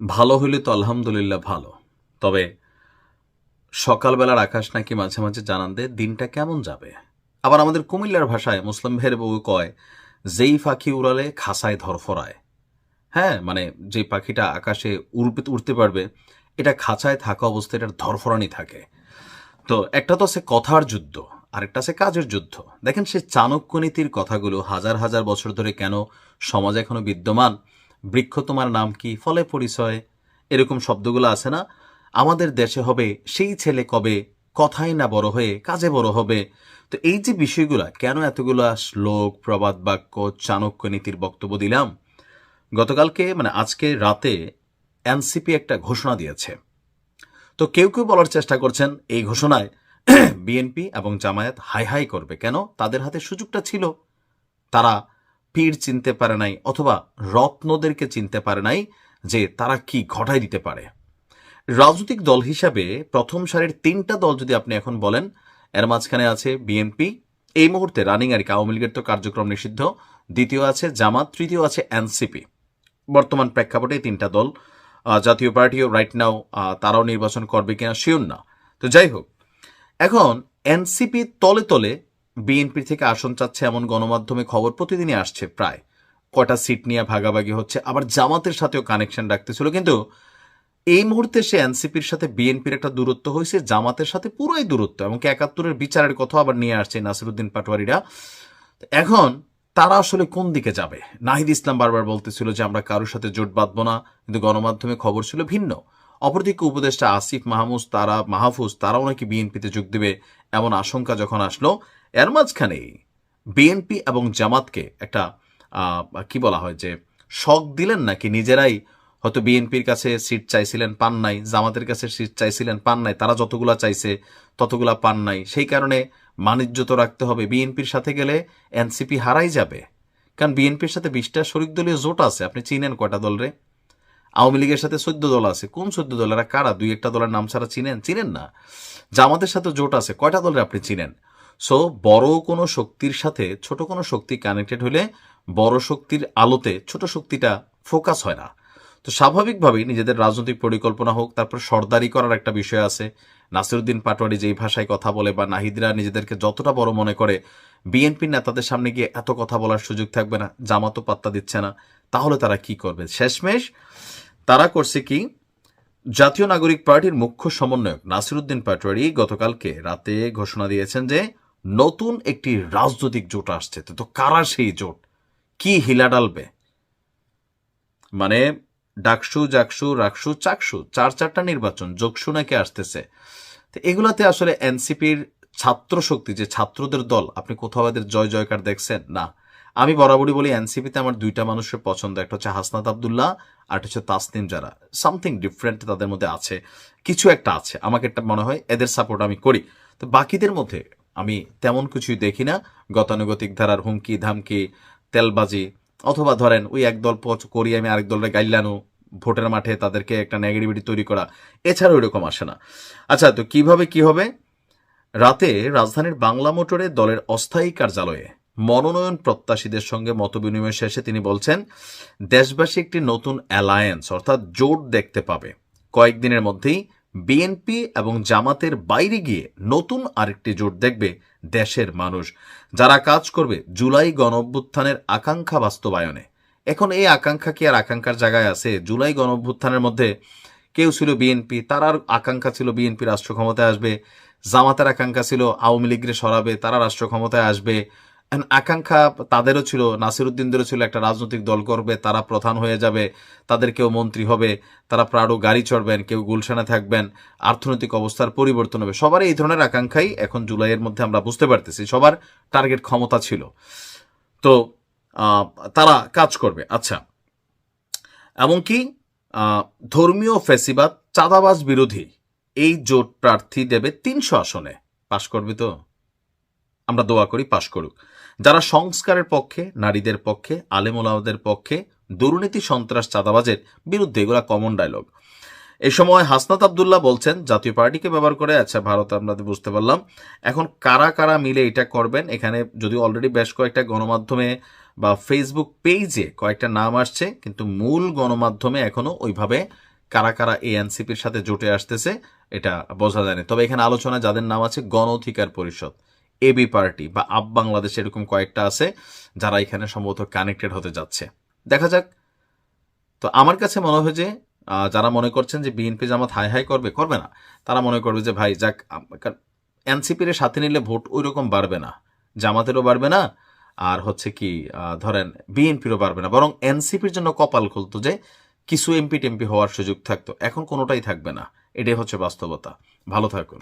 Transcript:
ভালো হইলে তো আলহামদুলিল্লাহ ভালো। তবে সকালবেলার আকাশ নাকি মাঝে মাঝে জানান দেয়, দিনটা কেমন যাবে? আবার আমাদের কুমিল্লার ভাষায় মুসলিম ভাইয়ের বউ কয়, যেই পাখি উড়ালে খাসায় ধরফরায়। হ্যাঁ মানে যে পাখিটা আকাশে উড়বে উড়তে পারবে, এটা খাঁচায় থাকা অবস্থায় এটার ধরফরানি থাকে। তো একটা তো আছে কথার যুদ্ধ, আরেকটা আছে কাজের যুদ্ধ। দেখেন সে চাণক্য নীতির কথাগুলো হাজার হাজার বছর ধরে কেন সমাজ এখনও বিদ্যমান? বৃক্ষ তোমার নাম কি, ফলে পরিচয়। এরকম শব্দগুলো আছে না? আমাদের দেশে হবে, সেই ছেলে কবে কথাই না বড় হয়ে, কাজে বড় হবে। তো এই যে বিষয়গুলো, কেন এতগুলা শ্লোক, প্রবাদ, বাক্য, চাণক্য নীতির বক্তব্য দিলাম? গতকালকে মানে আজকে রাতে, এনসিপি একটা ঘোষণা দিয়েছে। তো কেউ কেউ বলার চেষ্টা করছেন, এই ঘোষণায় বিএনপি এবং জামায়াত হাই হাই করবে। কেন? তাদের হাতে সুযোগটা ছিল। তারা পীর চিনতে পারে নাই অথবা রত্নদেরকে চিনতে পারে নাই যে তারা কি ঘটাই দিতে পারে। রাজনৈতিক দল হিসাবে প্রথম সারির তিনটা দল যদি আপনি এখন বলেন, এর মাঝখানে আছে বিএনপি, এই মুহূর্তে রানিং আর কি আওয়ামী লীগের তো কার্যক্রম নিষিদ্ধ। দ্বিতীয় আছে জামাত, তৃতীয় আছে এনসিপি। বর্তমান প্রেক্ষাপটে তিনটা দল জাতীয় পার্টিও রাইট নাও তারাও নির্বাচন করবে কিনা শিওর না। তো যাই হোক, এখন এনসিপি তলে তলে বিএনপি থেকে আসন চাচ্ছে এমন গণমাধ্যমে খবর প্রতিদিনই আসছে প্রায়। কটা সিট নিয়ে ভাগাভাগি হচ্ছে, আবার জামাতের সাথেও কানেকশন রাখতেছিল। কিন্তু এই মুহূর্তে সে এনসিপির সাথে বিএনপির একটা দূরত্ব হয়েছে, জামাতের সাথে পুরোই দূরত্ব, এমনকি একাত্তরের বিচারের কথা আবার নিয়ে আসছে নাসিরুদ্দিন পাটোয়ারিরা। এখন তারা আসলে কোন দিকে যাবে? নাহিদ ইসলাম বারবার বলতেছিল যে আমরা কারোর সাথে জোট বাঁধবো না, কিন্তু গণমাধ্যমে খবর ছিল ভিন্ন। অপরদিকে উপদেষ্টা আসিফ মাহমুদ, তারা মাহফুজ, তারাও নাকি বিএনপিতে যোগ দেবে, এমন আশঙ্কা যখন আসলো এর মাঝখানেই বিএনপি এবং জামাতকে একটা কি বলা হয় যে, শখ দিলেন নাকি নিজেরাই হয়তো বিএনপির কাছে সিট চাইছিলেন, পান নাই, জামাতের কাছে সিট চাইছিলেন, পান নাই, তারা যতগুলা চাইছে ততগুলা পান নাই। সেই কারণে মানিজ্য তো রাখতে হবে। বিএনপির সাথে গেলে এনসিপি হারাই যাবে। কারণ বিএনপির সাথে বিশটা শরিক দলীয় জোট আছে। আপনি চিনেন কয়টা দল রে? আওয়ামী লীগের সাথে চোদ্দ দল আছে। কোন চোদ্দ দলেরা কারা? দুই একটা দলের নাম ছাড়া চিনেন? চিনেন না। জামাতের সাথে জোট আছে। কয়টা দলের আপনি চিনেন? সো বড় কোনো শক্তির সাথে ছোট কোনো শক্তি কানেক্টেড হলে বড় শক্তির আলোতে ছোট শক্তিটা ফোকাস হয় না। তো স্বাভাবিকভাবেই নিজেদের রাজনৈতিক পরিকল্পনা হোক, তারপর সর্দারি করার একটা বিষয় আছে। নাসিরুদ্দিন পাটোয়ারি যেই ভাষায় কথা বলে বা নাহিদরা নিজেদেরকে যতটা বড় মনে করে বিএনপির নেতাদের সামনে গিয়ে এত কথা বলার সুযোগ থাকবে না জামাতও পাত্তা দিচ্ছে না। তাহলে তারা কি করবে? শেষমেশ তারা করছে কি? জাতীয় নাগরিক পার্টির মুখ্য সমন্বয়ক নাসিরুদ্দিন পাটোয়ারি গতকালকে রাতে ঘোষণা দিয়েছেন যে নতুন একটি রাজনৈতিক জোট আসছে। তো কারা সেই জোট? কি হিলা ডালবে? মানে ডাকসু, জাকসু, রাকসু, চাকসু, চার চারটা নির্বাচন, যোগসু নাকি আসতেছে। তো এগুলাতে আসলে এনসিপির ছাত্র শক্তি, যে ছাত্রদের দল, আপনি কোথাও এদের জয় জয়কার দেখছেন? না। আমি বরাবরই বলি, এনসিপিতে আমার দুইটা মানুষের পছন্দ, একটা হচ্ছে হাসনাত আবদুল্লাহ, আর হচ্ছে তাসনিম যারা সামথিং ডিফারেন্ট তাদের মধ্যে আছে, কিছু একটা আছে। আমাকে একটা মনে হয় এদের সাপোর্ট আমি করি। তো বাকিদের মধ্যে আমি তেমন কিছুই দেখি না। গতানুগতিক ধারার হুমকি, ধামকি, তেলবাজি অথবা ধরেন ওই একদল পচ করি আমি আরেক দলের গাইলানো ভোটের মাঠে তাদেরকে একটা নেগেটিভিটি তৈরি করা এছাড়া ওইরকম আসে না। আচ্ছা তো কীভাবে কি হবে? রাতে রাজধানীর বাংলা মোটরে দলের অস্থায়ী কার্যালয়ে মনোনয়ন প্রত্যাশীদের সঙ্গে মতবিনিময় শেষে তিনি বলছেন, দেশবাসী একটি নতুন অ্যালায়েন্স অর্থাৎ জোট দেখতে পাবে। কয়েকদিনের মধ্যেই বিএনপি এবং জামাতের বাইরে গিয়ে নতুন আরেকটি জোট দেখবে দেশের মানুষ। যারা কাজ করবে জুলাই গণ অভ্যুত্থানের আকাঙ্ক্ষা বাস্তবায়নে। এখন এই আকাঙ্ক্ষা কি আর আকাঙ্ক্ষার জায়গায় আছে? জুলাই গণ অভ্যুত্থানের মধ্যে কেউ ছিল বিএনপি, তার আর আকাঙ্ক্ষা ছিল বিএনপি রাষ্ট্র ক্ষমতায় আসবে। জামাতের আকাঙ্ক্ষা ছিল আওয়ামী লীগরে সরাবে, তারা রাষ্ট্র ক্ষমতায় আসবে। আকাঙ্ক্ষা তাদেরও ছিল, নাসিরুদ্দিনদেরও ছিল একটা রাজনৈতিক দল করবে, তারা প্রধান হয়ে যাবে, তাদের কেউ মন্ত্রী হবে, তারা প্রাড়ো গাড়ি চড়বেন, কেউ গুলশানে থাকবেন অর্থনৈতিক অবস্থার পরিবর্তন হবে। সবার এই ধরনের আকাঙ্ক্ষাই এখন জুলাইয়ের মধ্যে আমরা বুঝতে পারতেছি, সবার টার্গেট ক্ষমতা ছিল। তো তারা কাজ করবে আচ্ছা। এমনকি ধর্মীয় ফেসিবাদ চাঁদাবাজ বিরোধী, এই জোট প্রার্থী দেবে তিনশো আসনে। পাশ করবে তো? আমরা দোয়া করি, পাশ করুক। যারা সংস্কারের পক্ষে, নারীদের পক্ষে আলেমোলাদের পক্ষে দুর্নীতি, সন্ত্রাস, চাঁদাবাজের বিরুদ্ধে এগুলা কমন ডায়লগ এই সময় হাসনাত আবদুল্লাহ বলছেন, জাতীয় পার্টিকে ব্যবহার করে আচ্ছা ভারত আমরা বুঝতে পারলাম, এখন কারা কারা মিলে এটা করবেন? এখানে যদিও অলরেডি বেশ কয়েকটা গণমাধ্যমে বা ফেসবুক পেজে কয়েকটা নাম আসছে, কিন্তু মূল গণমাধ্যমে এখনও ওইভাবে কারা কারা এই এনসিপির সাথে জোটে আসতেছে, এটা বোঝা যায়নি। তবে এখানে আলোচনা যাদের নাম আছে, গণ অধিকার পরিষদ। এবি পার্টি বা আপ বাংলাদেশ এরকম কয়েকটা আছে যারা এখানে সম্ভবত কানেক্টেড হতে যাচ্ছে। দেখা যাক। তো আমার কাছে মনে হয় যে যারা মনে করছেন যে বিএনপি জামাত হাই হাই করবে করবে না। তারা মনে করবে যে, ভাই, যাক এনসিপির সাথে নিলে ভোট ওই রকম বাড়বে না। জামাতেরও বাড়বে না। আর হচ্ছে কি ধরেন বিএনপিরও বাড়বে না। বরং এনসিপির জন্য কপাল খুলতো যে, কিছু এমপি টেমপি হওয়ার সুযোগ থাকতো। এখন কোনোটাই থাকবে না। এটাই হচ্ছে বাস্তবতা। ভালো থাকুন।